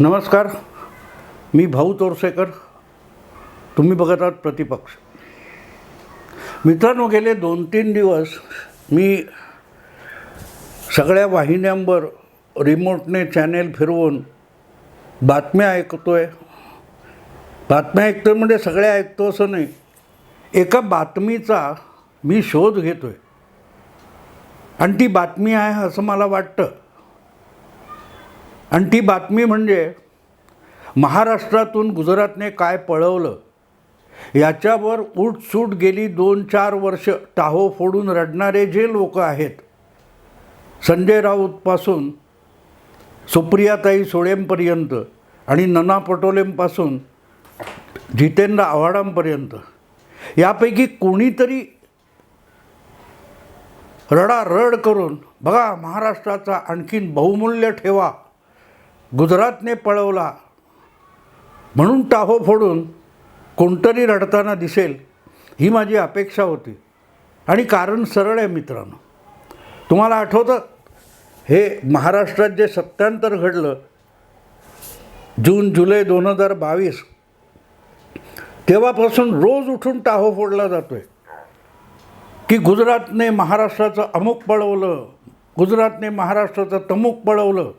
नमस्कार. मी भाऊ तोरसेकर. तुम्ही बघत आहात प्रतिपक्ष. मित्रांनो गेले दोन तीन दिवस मी सगळ्या वाहिन्यांवर रिमोटने चॅनेल फिरवून बातम्या ऐकतो आहे बातम्या ऐकतो म्हणजे सगळ्या ऐकतो असं नाही. एका बातमीचा मी शोध घेतो आहे आणि ती बातमी आहे असं मला वाटतं. आणि ती बातमी म्हणजे महाराष्ट्रातून गुजरातने काय पळवलं? याच्यावर उठसूट गेली दोन चार वर्ष टाहो फोडून रडणारे जे लोक आहेत संजय राऊतपासून सुप्रियाताई सोळेंपर्यंत आणि नना पटोलेंपासून जितेंद्र आव्हाडांपर्यंत यापैकी कोणीतरी रडारड करून बघा महाराष्ट्राचा आणखीन बहुमूल्य ठेवा. गुजरातने पळवला. म्हणून टाहो फोडून कोणतरी रडताना दिसेल ही माझी अपेक्षा होती. आणि कारण सरळ आहे मित्रांनो. तुम्हाला आठवतं? हे महाराष्ट्रात जे सत्यांतर घडलं जून जुलै दोन हजार बावीस तेव्हापासून रोज उठून टाहो फोडला जातो आहे की गुजरातने महाराष्ट्राचं अमुक पळवलं गुजरातने महाराष्ट्राचं तमुक पळवलं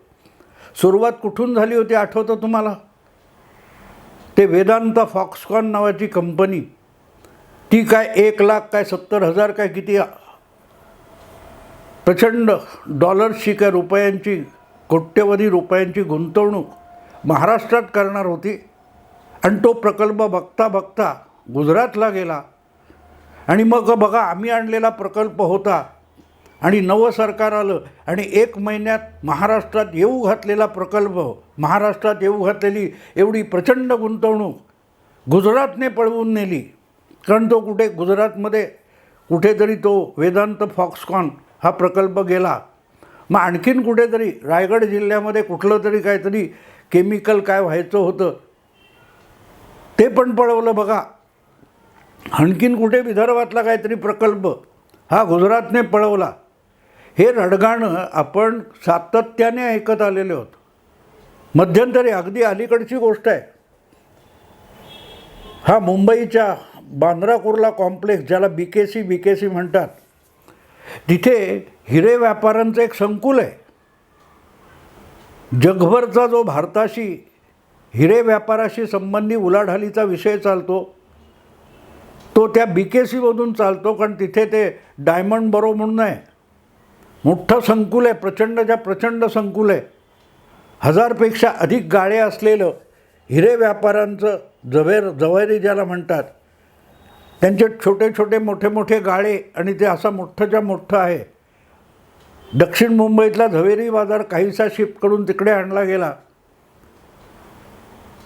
सुरुवात कुठून झाली होती आठवतं तुम्हाला? ते वेदांत फॉक्सकॉन नावाची कंपनी ती काय एक लाख काय सत्तर हजार काय किती प्रचंड डॉलर्सची काय रुपयांची कोट्यवधी रुपयांची गुंतवणूक महाराष्ट्रात करणार होती. आणि तो प्रकल्प बघता बघता गुजरातला गेला. आणि मग बघा आम्ही आणलेला प्रकल्प होता आणि नवं सरकार आलं आणि एक महिन्यात महाराष्ट्रात येऊ घातलेला प्रकल्प महाराष्ट्रात येऊ घातलेली एवढी प्रचंड गुंतवणूक गुजरातने पळवून नेली. कारण तो कुठे गुजरातमध्ये कुठेतरी तो वेदांत फॉक्सकॉन हा प्रकल्प गेला. मग आणखीन कुठेतरी रायगड जिल्ह्यामध्ये कुठलं तरी काहीतरी केमिकल काय व्हायचं होतं ते पण पळवलं बघा. आणखीन कुठे विदर्भातला काहीतरी प्रकल्प हा गुजरातने पळवला. हे रडगाणं आपण सातत्याने ऐकत आलेले आहोत मध्यंतरी अगदी अलीकडची गोष्ट आहे. हा मुंबईच्या बांद्रा कुर्ला कॉम्प्लेक्स ज्याला बी के सी बी के सी म्हणतात तिथे हिरे व्यापाऱ्यांचं एक संकुल आहे. जगभरचा जो भारताशी हिरे व्यापाराशी संबंधी उलाढालीचा विषय चालतो तो त्या बी के सीमधून चालतो कारण तिथे ते डायमंड बरो म्हणून आहे. मोठं संकुल आहे प्रचंडच्या प्रचंड संकुल आहे. हजारपेक्षा अधिक गाळे असलेलं हिरे व्यापाऱ्यांचं जवेर जवारी ज्याला म्हणतात त्यांचे छोटे छोटे मोठे मोठे गाळे आणि ते असं मोठंच्या मोठं आहे. दक्षिण मुंबईतला झवेरी बाजार काहीसा शिपकडून तिकडे आणला गेला.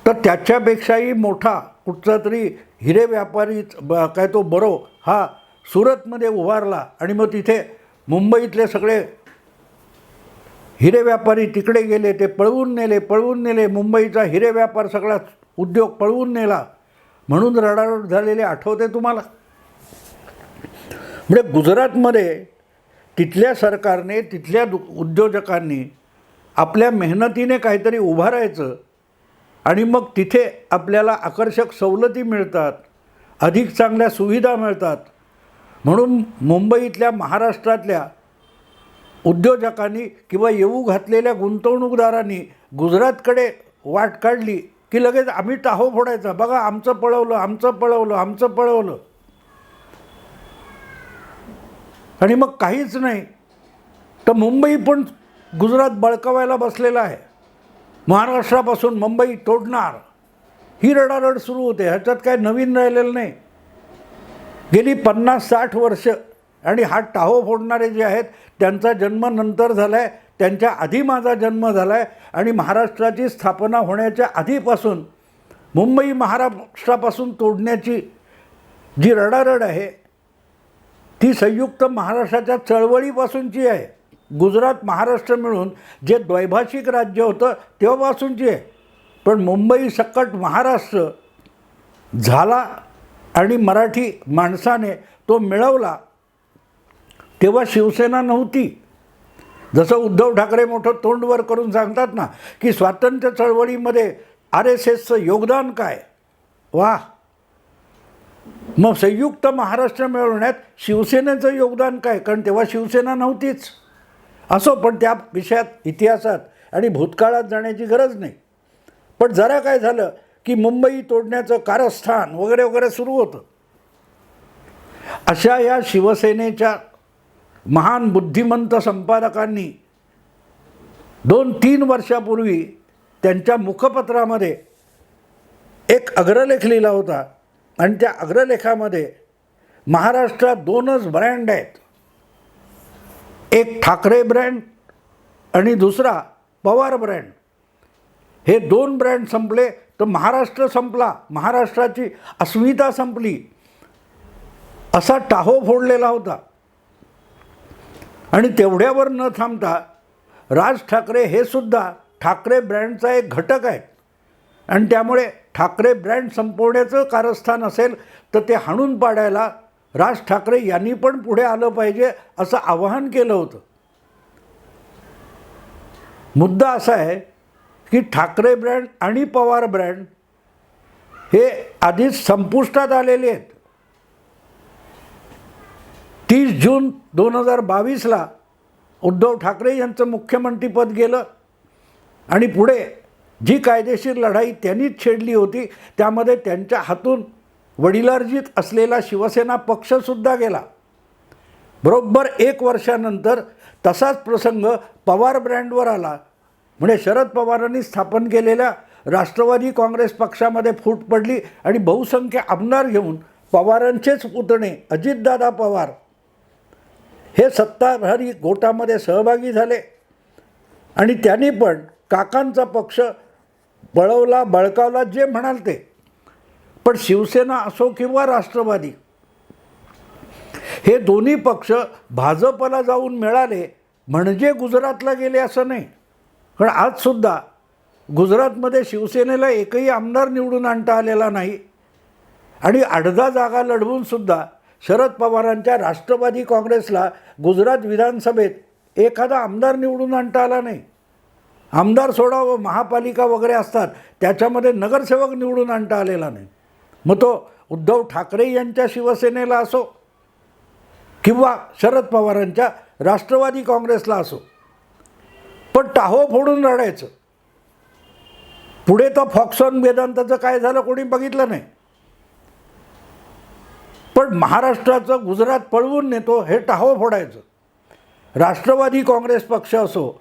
तर त्याच्यापेक्षाही मोठा कुठचा तरी हिरे व्यापारी ब- काय तो बरो हा सुरतमध्ये उभारला आणि मग तिथे मुंबईतले सगळे हिरे व्यापारी तिकडे गेले ते पळवून नेले पळवून नेले. मुंबईचा हिरे व्यापार सगळा उद्योग पळवून नेला. म्हणून रडारड झालेले आठवते तुम्हाला? म्हणजे गुजरातमध्ये तिथल्या सरकारने तिथल्या दु उद्योजकांनी आपल्या मेहनतीने काहीतरी उभारायचं आणि मग तिथे आपल्याला आकर्षक सवलती मिळतात अधिक चांगल्या सुविधा मिळतात. म्हणून मुंबईतल्या महाराष्ट्रातल्या उद्योजकांनी किंवा येऊ घातलेल्या गुंतवणूकदारांनी गुजरातकडे वाट काढली की लगेच आम्ही टाहो फोडायचा. बघा आमचं पळवलं आमचं पळवलं आमचं पळवलं. आणि मग काहीच नाही. तर मुंबई पण गुजरात बळकवायला बसलेला आहे. महाराष्ट्रापासून मुंबई तोडणार. ही रडारड सुरू होते. ह्याच्यात काय नवीन राहिलेलं नाही. गेली पन्नास साठ वर्ष आणि हा टाहो फोडणारे जे आहेत त्यांचा जन्म नंतर झाला आहे त्यांच्या आधी माझा जन्म झाला आहे आणि महाराष्ट्राची स्थापना होण्याच्या आधीपासून मुंबई महाराष्ट्रापासून तोडण्याची जी रडारड आहे ती संयुक्त महाराष्ट्राच्या चळवळीपासूनची आहे. गुजरात महाराष्ट्र मिळून जे द्वैभाषिक राज्य होतं तेव्हापासूनची आहे. पण मुंबई सकट महाराष्ट्र झाला आणि मराठी माणसाने तो मिळवला तेव्हा शिवसेना नव्हती. जसं उद्धव ठाकरे मोठं तोंडवर करून सांगतात ना की स्वातंत्र्य चळवळीमध्ये आर एस एसचं योगदान काय? वा मग संयुक्त महाराष्ट्र मिळवण्यात शिवसेनेचं योगदान काय? कारण तेव्हा शिवसेना नव्हतीच. असो पण त्या विषयात इतिहासात आणि भूतकाळात जाण्याची गरज नाही. पण जरा काय झालं की मुंबई तोडण्याचं कारस्थान वगैरे वगैरे सुरू होतं. अशा या शिवसेनेच्या महान बुद्धिमंत संपादकांनी दोन तीन वर्षापूर्वी त्यांच्या मुखपत्रामध्ये एक अग्रलेख लिहिला होता आणि त्या अग्रलेखामध्ये महाराष्ट्रात दोनच ब्रँड आहेत. एक ठाकरे ब्रँड आणि दुसरा पवार ब्रँड. हे दोन ब्रँड संपले. तर महाराष्ट्र संपला. महाराष्ट्राची अस्मिता संपली. असा टाहो फोडलेला होता. आणि तेवढ्यावर न थांबता राज ठाकरे हे सुद्धा ठाकरे ब्रँडचा एक घटक आहे आणि त्यामुळे ठाकरे ब्रँड संपवण्याचं कारस्थान असेल तर ते हाणून पाडायला राज ठाकरे यांनी पण पुढे आलं पाहिजे असं आवाहन केलं होतं. मुद्दा असा आहे की ठाकरे ब्रँड आणि पवार ब्रँड हे आधीच संपुष्टात आलेले आहेत. तीस जून दोन हजार बावीसला उद्धव ठाकरे यांचं मुख्यमंत्रीपद गेलं आणि पुढे जी कायदेशीर लढाई त्यांनीच छेडली होती त्यामध्ये त्यांच्या हातून वडिलार्जित असलेला शिवसेना पक्षसुद्धा गेला. बरोबर एक वर्षानंतर तसाच प्रसंग पवार ब्रँडवर आला. म्हणजे शरद पवारांनी स्थापन केलेल्या राष्ट्रवादी काँग्रेस पक्षामध्ये फूट पडली आणि बहुसंख्य आमदार घेऊन पवारांचेच पुतणे अजितदादा पवार हे सत्ताधारी गोटामध्ये सहभागी झाले. आणि त्यांनी पण काकांचा पक्ष बळवला बळकावला जे म्हणाल ते. पण शिवसेना असो किंवा राष्ट्रवादी हे दोन्ही पक्ष भाजपला जाऊन मिळाले म्हणजे गुजरातला गेले असं नाही. पण आजसुद्धा गुजरातमध्ये शिवसेनेला एकही आमदार निवडून आणता आलेला नाही. आणि अर्धा जागा लढवूनसुद्धा शरद पवारांच्या राष्ट्रवादी काँग्रेसला गुजरात विधानसभेत एखादा आमदार निवडून आणता आला नाही. आमदार सोडा व महापालिका वगैरे असतात त्याच्यामध्ये नगरसेवक निवडून आणता आलेला नाही. मग तो उद्धव ठाकरे यांच्या शिवसेनेला असो किंवा शरद पवारांच्या राष्ट्रवादी काँग्रेसला असो पण टाहो फोडून रडायचं. पुढे तर फॉक्सॉन वेदांताचं काय झालं कोणी बघितलं नाही. पण महाराष्ट्राचं गुजरात पळवून नेतो हे टाहो फोडायचं. राष्ट्रवादी काँग्रेस पक्ष असो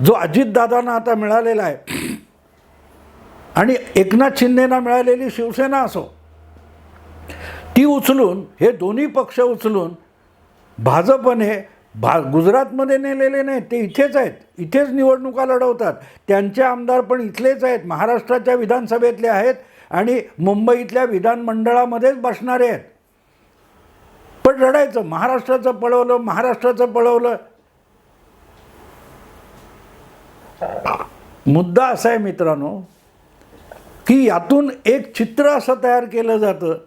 जो अजितदादांना आता मिळालेला आहे आणि एकनाथ शिंदेना मिळालेली शिवसेना असो ती उचलून हे दोन्ही पक्ष उचलून भाजपने भा गुजरातमध्ये नेलेले नाहीत ते इथेच आहेत. इथेच निवडणुका लढवतात. त्यांचे आमदार पण इथलेच आहेत. महाराष्ट्राच्या विधानसभेतले आहेत आणि मुंबईतल्या विधानमंडळामध्येच बसणारे आहेत. पण रडायचं महाराष्ट्राचं पळवलं महाराष्ट्राचं पळवलं. मुद्दा असा आहे मित्रांनो की यातून एक चित्र असं तयार केलं जातं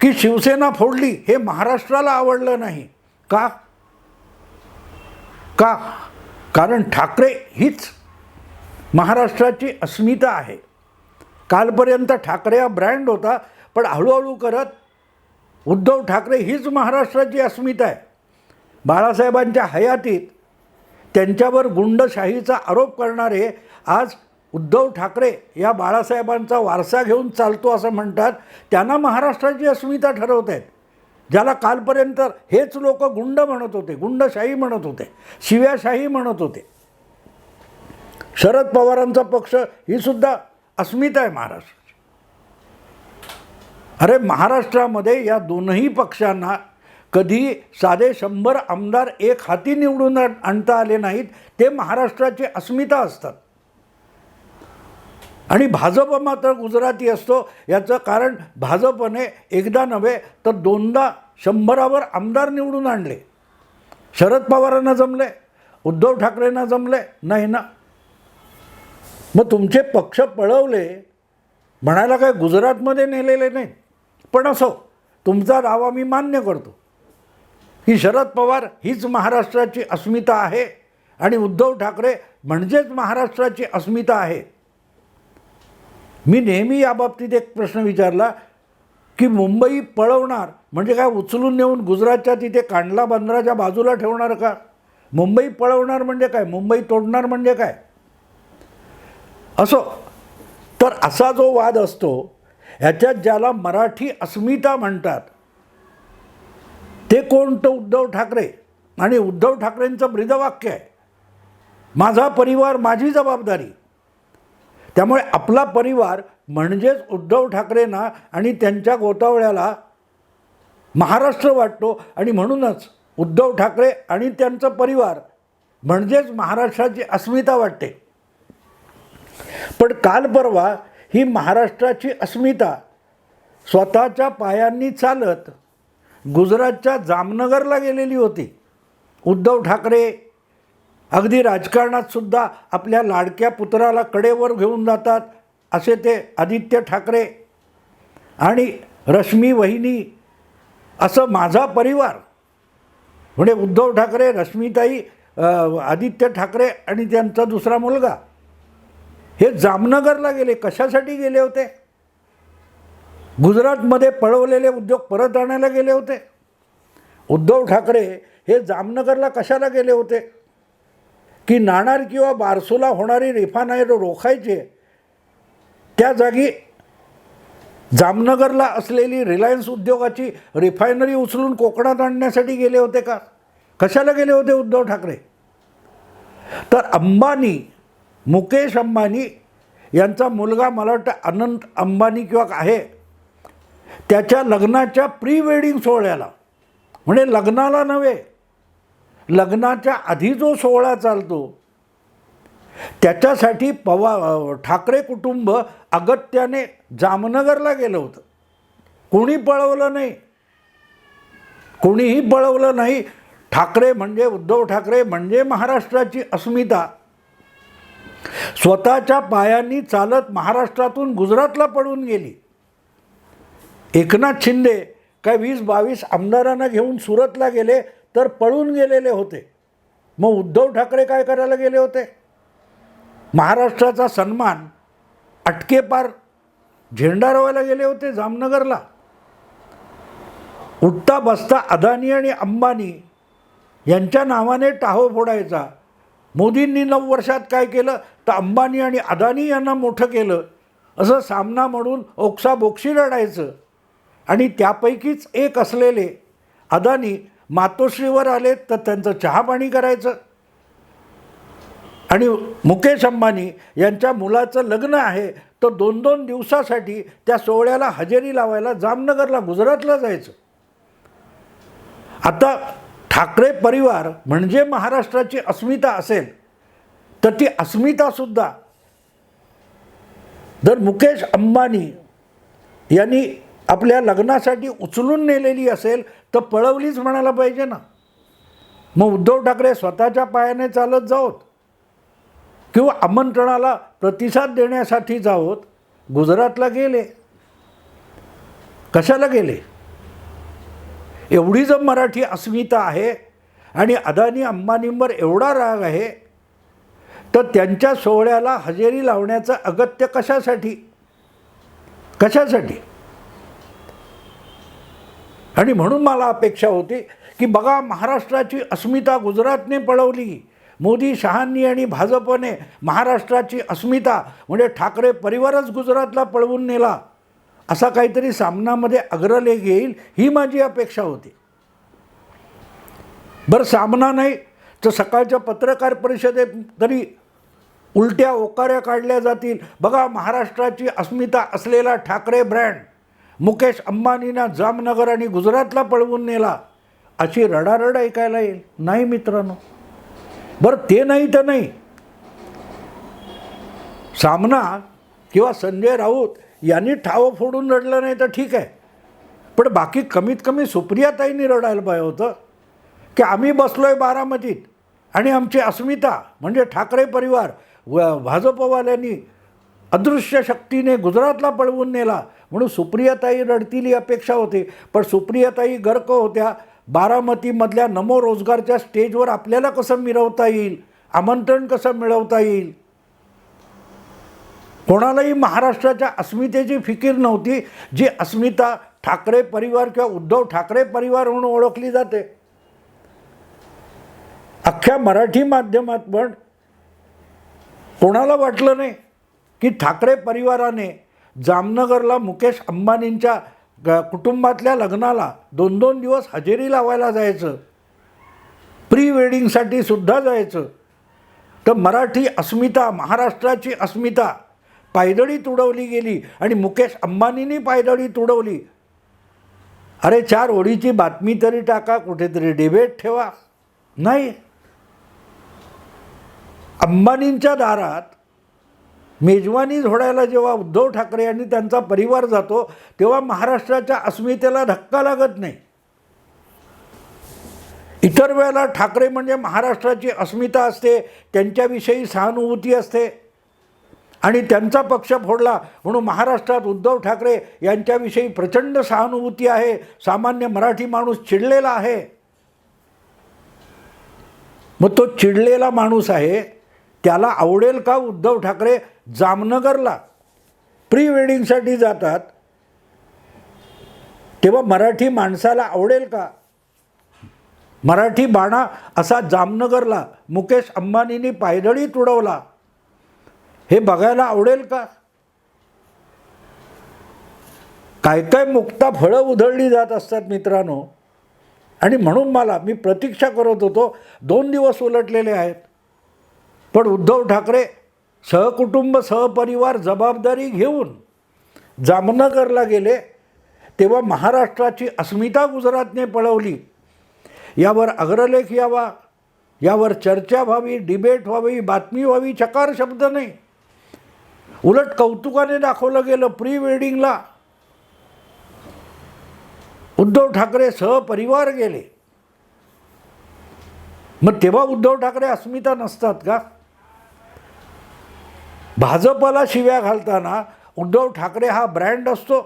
की शिवसेना फोडली हे महाराष्ट्राला आवडलं नाही. का? का? कारण ठाकरे हीच महाराष्ट्राची अस्मिता आहे. कालपर्यंत ठाकरे हा ब्रँड होता पण हळूहळू करत उद्धव ठाकरे हीच महाराष्ट्राची अस्मिता आहे. बाळासाहेबांच्या हयातीत त्यांच्यावर गुंडशाहीचा आरोप करणारे आज उद्धव ठाकरे या बाळासाहेबांचा वारसा घेऊन चालतो असं म्हणतात त्यांना महाराष्ट्राची अस्मिता ठरवत आहेत ज्याला कालपर्यंत हेच लोक गुंड म्हणत होते गुंडशाही म्हणत होते शिव्याशाही म्हणत होते. शरद पवारांचा पक्ष ही सुद्धा अस्मिता आहे महाराष्ट्राची. अरे महाराष्ट्रामध्ये या दोनही पक्षांना कधी साधे शंभर आमदार एक हाती निवडून आणता आले नाहीत ते महाराष्ट्राची अस्मिता असतात. आणि भाजप मात्र गुजराती असतो याचं कारण भाजपने एकदा नव्हे तर दोनदा शंभरावर आमदार निवडून आणले. शरद पवारांना जमले उद्धव ठाकरेंना जमले नाही ना. मग तुमचे पक्ष पळवले म्हणायला काय गुजरातमध्ये नेलेले नाही. पण असो तुमचा दावा मी मान्य करतो. की शरद पवार हीच महाराष्ट्राची अस्मिता आहे आणि उद्धव ठाकरे म्हणजेच महाराष्ट्राची अस्मिता आहे. मी नेहमी याबाबतीत एक प्रश्न विचारला की मुंबई पळवणार म्हणजे काय उचलून नेऊन गुजरातच्या तिथे कांडला बंदराच्या बाजूला ठेवणार का? मुंबई पळवणार म्हणजे काय? मुंबई तोडणार म्हणजे काय? असो तर असा जो वाद असतो ह्याच्यात ज्याला मराठी अस्मिता म्हणतात ते कोणतं उद्धव ठाकरे? आणि उद्धव ठाकरेंचं ब्रीदवाक्य आहे. माझा परिवार माझी जबाबदारी. त्यामुळे आपला परिवार म्हणजेच उद्धव ठाकरेंना आणि त्यांच्या गोतावळ्याला महाराष्ट्र वाटतो. आणि म्हणूनच उद्धव ठाकरे आणि त्यांचा परिवार म्हणजेच महाराष्ट्राची अस्मिता वाटते. पण काल परवा ही महाराष्ट्राची अस्मिता स्वतःच्या पायांनी चालत गुजरातच्या जामनगरला गेलेली होती. उद्धव ठाकरे अगदी राजकारणात सुद्धा आपल्या लाडक्या पुत्राला कडेवर घेऊन जातात. असे ते आदित्य ठाकरे आणि रश्मी वहिनी असं माझा परिवार. म्हणजे उद्धव ठाकरे रश्मीताई आदित्य ठाकरे आणि त्यांचा दुसरा मुलगा. हे जामनगरला गेले. कशासाठी गेले होते? गुजरातमध्ये पळवलेले उद्योग परत आणायला गेले होते. उद्धव ठाकरे हे जामनगरला कशाला गेले होते? की नाणार किंवा बारसूला होणारी रिफायनरी रोखायचे त्या जागी जामनगरला असलेली रिलायन्स उद्योगाची रिफायनरी उचलून कोकणात आणण्यासाठी गेले होते का? कशाला गेले होते उद्धव ठाकरे? तर अंबानी मुकेश अंबानी यांचा मुलगा मला वाटतं अनंत अंबानी किंवा आहे. त्याच्या लग्नाच्या प्री वेडिंग सोहळ्याला. म्हणजे लग्नाला नव्हे लग्नाच्या आधी जो सोहळा चालतो त्याच्यासाठी पवा ठाकरे कुटुंब अगत्याने जामनगरला गेलं होतं. कोणी पळवलं नाही? कोणीही पळवलं नाही. ठाकरे म्हणजे उद्धव ठाकरे म्हणजे महाराष्ट्राची अस्मिता. स्वतःच्या पायांनी चालत महाराष्ट्रातून गुजरातला पळून गेली. एकनाथ शिंदे काय वीस बावीस आमदारांना घेऊन सुरतला गेले तर पळून गेलेले होते. मग उद्धव ठाकरे काय करायला गेले होते? महाराष्ट्राचा सन्मान अटकेपार झेंडा रोवायला गेले होते जामनगरला. उठता बसता अदानी आणि अंबानी यांच्या नावाने टाहो फोडायचा. मोदींनी नऊ वर्षात काय केलं? तर अंबानी आणि अदानी यांना मोठं केलं. असं सामना म्हणून ओक्साबोक्षी लढायचं आणि त्यापैकीच एक असलेले अदानी मातोश्रीवर आले तर त्यांचं चहापाणी करायचं. आणि मुकेश अंबानी यांच्या मुलाचं लग्न आहे तर दोन दोन दिवसासाठी त्या सोहळ्याला हजेरी लावायला जामनगरला गुजरातला जायचं. आता ठाकरे परिवार म्हणजे महाराष्ट्राची अस्मिता असेल तर ती अस्मितासुद्धा जर मुकेश अंबानी यांनी आपल्या लग्नासाठी उचलून नेलेली असेल तर पळवलीच म्हणायला पाहिजे ना. मग उद्धव ठाकरे स्वतःच्या पायाने चालत जावत. किंवा आमंत्रणाला प्रतिसाद देण्यासाठी जावत गुजरातला गेले. कशाला गेले? एवढी जर मराठी अस्मिता आहे आणि अदानी अंबानींवर एवढा राग आहे तर त्यांच्या सोहळ्याला हजेरी लावण्याचं अगत्य कशासाठी? कशासाठी? आणि म्हणून मला अपेक्षा होती की बघा महाराष्ट्राची अस्मिता गुजरातने पळवली. मोदी शहांनी आणि भाजपने महाराष्ट्राची अस्मिता म्हणजे ठाकरे परिवारच गुजरातला पळवून नेला असा काहीतरी सामनामध्ये अग्रलेख येईल ही माझी अपेक्षा होती. बरं सामना नाही तर सकाळच्या पत्रकार परिषदेत तरी उलट्या ओकाऱ्या काढल्या जातील. बघा महाराष्ट्राची अस्मिता असलेला ठाकरे ब्रँड मुकेश अंबानीना जामनगर आणि गुजरातला पळवून नेला अशी रडारड ऐकायला येईल. नाही मित्रांनो. बरं ते नाही तर नाही. सामना किंवा संजय राऊत यांनी ठाव फोडून रडलं नाही तर ठीक आहे. पण बाकी कमीत कमी सुप्रियाताईंनी रडायला पाहिजे होतं. की आम्ही बसलो आहे बारामतीत आणि आमची अस्मिता म्हणजे ठाकरे परिवार व भाजपवाल्यांनी अदृश्य शक्तीने गुजरातला पळवून नेला म्हणून सुप्रियाताई रडतील ही अपेक्षा होती. पण सुप्रियाताई गर्क होत्या. बारामतीमधल्या नमो रोजगारच्या स्टेजवर आपल्याला कसं मिरवता येईल? आमंत्रण कसं मिळवता येईल? कोणालाही महाराष्ट्राच्या अस्मितेची फिकीर नव्हती जी अस्मिता ठाकरे परिवार किंवा उद्धव ठाकरे परिवार म्हणून ओळखली जाते. अख्ख्या मराठी माध्यमात पण कोणाला वाटलं नाही की ठाकरे परिवाराने जामनगरला मुकेश अंबानींच्या ग- कुटुंबातल्या लग्नाला दोन दोन दिवस हजेरी लावायला जायचं. प्री वेडिंगसाठी सुद्धा जायचं. तर मराठी अस्मिता महाराष्ट्राची अस्मिता पायदळी तुडवली गेली आणि मुकेश अंबानींनी पायदळी तुडवली. अरे चार ओळीची बातमी तरी टाका कुठेतरी डिबेट ठेवा. नाही. अंबानींच्या दारात मेजवानी झोडायला जेव्हा उद्धव ठाकरे आणि त्यांचा परिवार जातो तेव्हा महाराष्ट्राच्या अस्मितेला धक्का लागत नाही. इतर वेळेला ठाकरे म्हणजे महाराष्ट्राची अस्मिता असते त्यांच्याविषयी सहानुभूती असते. आणि त्यांचा पक्ष फोडला म्हणून महाराष्ट्रात उद्धव ठाकरे यांच्याविषयी प्रचंड सहानुभूती आहे सामान्य मराठी माणूस चिडलेला आहे. मग तो चिडलेला माणूस आहे त्याला आवडेल का उद्धव ठाकरे जामनगरला? प्री वेडिंगसाठी जातात. तेव्हा मराठी माणसाला आवडेल का? मराठी बाणा असा जामनगरला मुकेश अंबानींनी पायदळी तुडवला. हे बघायला आवडेल का? काय काय मुक्ता फळं उधळली जात असतात मित्रांनो. आणि म्हणून मला मी प्रतीक्षा करत होतो दोन दिवस उलटलेले आहेत. पण उद्धव ठाकरे सहकुटुंब सहपरिवार जबाबदारी घेऊन जामनगरला गेले तेव्हा महाराष्ट्राची अस्मिता गुजरातने पळवली. यावर अग्रलेख यावा यावर चर्चा व्हावी डिबेट व्हावी बातमी व्हावी चकार शब्द नाही. उलट कौतुकाने दाखवलं गेलं प्री वेडिंगला उद्धव ठाकरे सहपरिवार गेले. मग तेव्हा उद्धव ठाकरे अस्मिता नसतात का? भाजपला शिव्या घालताना उद्धव ठाकरे हा ब्रँड असतो.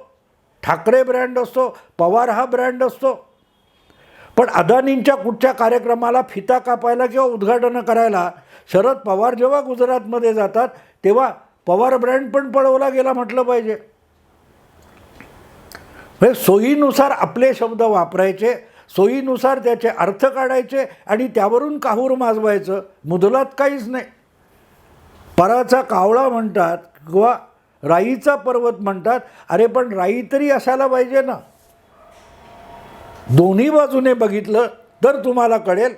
ठाकरे ब्रँड असतो पवार हा ब्रँड असतो. पण अदानींच्या कुठच्या कार्यक्रमाला फिता कापायला किंवा उद्घाटनं करायला शरद पवार जेव्हा गुजरातमध्ये जातात तेव्हा पवार ब्रँड पण पळवला गेला म्हटलं पाहिजे. म्हणजे सोयीनुसार आपले शब्द वापरायचे सोयीनुसार त्याचे अर्थ काढायचे आणि त्यावरून काहूर माजवायचं मुदलात काहीच नाही. पराचा कावळा म्हणतात किंवा राईचा पर्वत म्हणतात. अरे पण राई तरी असायला पाहिजे ना. दोन्ही बाजूने बघितलं तर तुम्हाला कळेल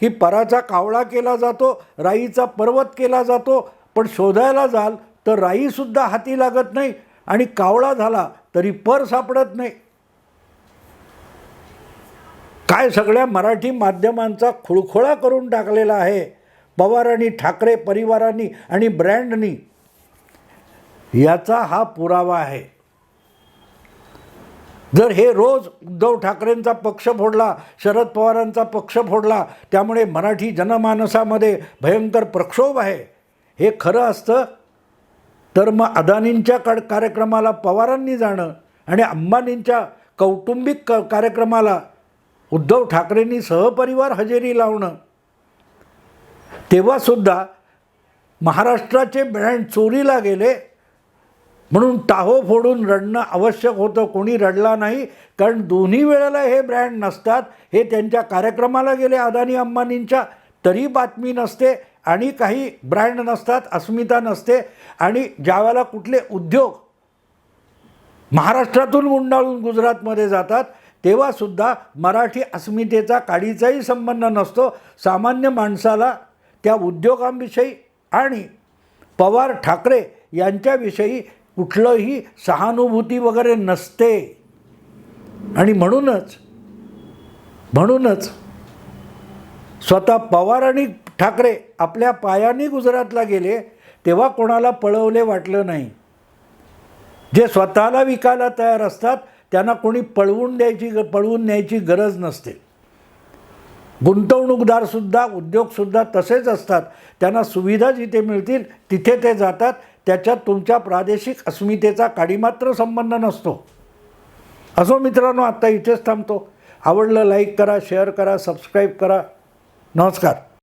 की पराचा कावळा केला जातो राईचा पर्वत केला जातो पण शोधायला जाल तर राईसुद्धा हाती लागत नाही आणि कावळा झाला तरी पर सापडत नाही. काय सगळ्या मराठी माध्यमांचा खुळखोळा करून टाकलेला आहे. पवारांनी ठाकरे परिवारांनी आणि ब्रँडनी याचा हा पुरावा आहे. जर हे रोज उद्धव ठाकरेंचा पक्ष फोडला शरद पवारांचा पक्ष फोडला त्यामुळे मराठी जनमानसामध्ये भयंकर प्रक्षोभ आहे. हे खरं असतं? तर मग अदानींच्या कड कार्यक्रमाला पवारांनी जाणं आणि अंबानींच्या कौटुंबिक क कार्यक्रमाला उद्धव ठाकरेंनी सहपरिवार हजेरी लावणं तेव्हासुद्धा महाराष्ट्राचे ब्रँड चोरीला गेले. म्हणून टाहो फोडून रडणं आवश्यक होतं. कोणी रडला नाही. कारण दोन्ही वेळेला हे ब्रँड नसतात. हे त्यांच्या कार्यक्रमाला गेले अदानी अंबानींच्या. तरी बातमी नसते आणि काही ब्रँड नसतात. अस्मिता नसते. आणि ज्यावेळेला कुठले उद्योग महाराष्ट्रातून गुंडाळून गुजरातमध्ये जातात तेव्हासुद्धा मराठी अस्मितेचा काडीचाही संबंध नसतो. सामान्य माणसाला त्या उद्योगांविषयी आणि पवार ठाकरे यांच्याविषयी कुठलंही सहानुभूती वगैरे नसते. आणि म्हणूनच म्हणूनच स्वतः पवार आणि ठाकरे आपल्या पायाने गुजरातला गेले तेव्हा कोणाला पळवले वाटलं नाही. जे स्वतःला विकायला तयार असतात त्यांना कोणी पळवून द्यायची ग पळवून न्यायची गरज नसते. गुंतवणूकदारसुद्धा उद्योगसुद्धा तसेच असतात. त्यांना सुविधा जिथे मिळतील तिथे ते जातात. त्याच्यात तुमच्या प्रादेशिक अस्मितेचा काडीमात्र संबंध नसतो. असो मित्रांनो आत्ता इथेच थांबतो. आवडलं लाईक करा शेअर करा सबस्क्राईब करा. नमस्कार.